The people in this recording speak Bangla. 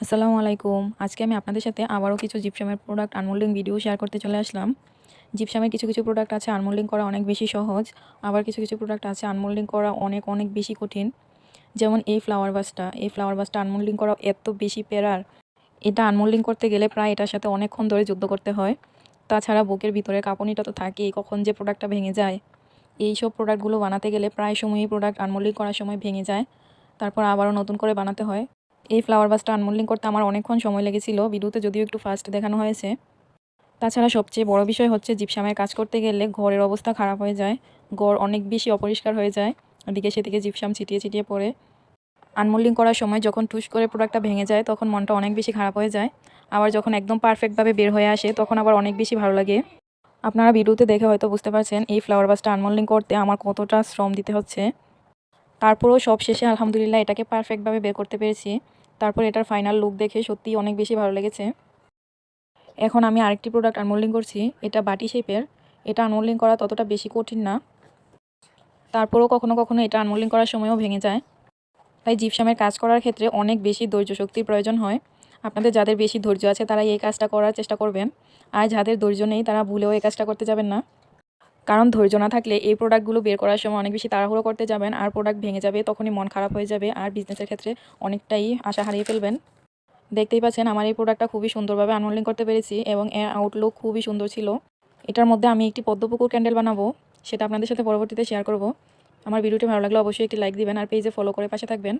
আসসালামু আলাইকুম। আজকে আমি আপনাদের সাথে আবারও কিছু জিপসামের প্রোডাক্ট আনমোল্ডিং ভিডিও শেয়ার করতে চলে আসলাম। জিপসামের কিছু কিছু প্রোডাক্ট আছে আনমোল্ডিং করা অনেক বেশি সহজ, আবার কিছু কিছু প্রোডাক্ট আছে আনমোল্ডিং করা অনেক অনেক বেশি কঠিন। যেমন এই ফ্লাওয়ার বাসটা এই ফ্লাওয়ার বাসটা আনমোল্ডিং করা এত বেশি পেরার। এটা আনমোল্ডিং করতে গেলে প্রায় এটার সাথে অনেকক্ষণ ধরে যুদ্ধ করতে হয়। তাছাড়া বুকের ভিতরে কাঁপুনিটা তো থাকেই, কখন যে প্রোডাক্টটা ভেঙে যায়। এই সব প্রোডাক্টগুলো বানাতে গেলে প্রায় সময়ই প্রোডাক্ট আনমোল্ডিং করার সময় ভেঙে যায়। তারপর আবারও নতুন করে বানাতে হয়। এই ফ্লাওয়ার বাসটা আনমোল্ডিং করতে আমার অনেকক্ষণ সময় লেগেছিল। ভিডিওতে যদিও একটু ফাস্ট দেখানো হয়েছে। তাছাড়া সবচেয়ে বড় বিষয় হচ্ছে জিপসামের কাজ করতে গেলে ঘরের অবস্থা খারাপ হয়ে যায়। ঘর অনেক বেশি অপরিষ্কার হয়ে যায়। ওদিকে সেদিকে জিপসাম ছিটিয়ে ছিটিয়ে পড়ে। আনমোল্ডিং করার সময় যখন টুস করে প্রোডাক্টটা ভেঙে যায়, তখন মনটা অনেক বেশি খারাপ হয়ে যায়। আবার যখন একদম পারফেক্টভাবে বের হয়ে আসে, তখন আবার অনেক বেশি ভালো লাগে। আপনারা ভিডিওতে দেখে হয়তো বুঝতে পারছেন, এই ফ্লাওয়ার বাসটা আনমোল্ডিং করতে আমার কতটা শ্রম দিতে হচ্ছে। তারপরেও সব শেষে আলহামদুলিল্লাহ এটাকে পারফেক্টভাবে বের করতে পেরেছি। তারপর এটার ফাইনাল লুক দেখে সত্যিই অনেক বেশি ভালো লেগেছে। এখন আমি আরেকটি প্রোডাক্ট আনমোল্ডিং করছি, এটা বাটি শেপের এটা আনমোল্ডিং করা ততটা বেশি কঠিন না। তারপরেও কখনো কখনো এটা আনমোল্ডিং করার সময়ও ভেঙে যায়। তাই জিপসামের কাজ করার ক্ষেত্রে অনেক বেশি ধৈর্য শক্তির প্রয়োজন হয়। আপনাদের যাদের বেশি ধৈর্য আছে তারা এই কাজটা করার চেষ্টা করবেন। আর যাদের ধৈর্য নেই তারা ভুলেও এই কাজটা করতে যাবেন না। কারণ ধৈর্য না থাকলে এই প্রোডাক্টগুলো বের করার সময় অনেক বেশি তাড়াহুড়ো করতে যাবেন, আর প্রোডাক্ট ভেঙে যাবে, তখনই মন খারাপ হয়ে যাবে, আর বিজনেসের ক্ষেত্রে অনেকটাই আশা হারিয়ে ফেলবেন। দেখতেই পাচ্ছেন আমার এই প্রোডাক্টটা খুবই সুন্দরভাবে আনমোল্ডিং করতে পেরেছি এবং এর আউটলুক খুবই সুন্দর ছিল। এটার মধ্যে আমি একটি পদ্মপুকুর ক্যান্ডেল বানাবো, সেটা আপনাদের সাথে পরবর্তীতে শেয়ার করব। আমার ভিডিওটি ভালো লাগলে অবশ্যই একটি লাইক দিবেন, আর পেজে ফলো করে পাশে থাকবেন।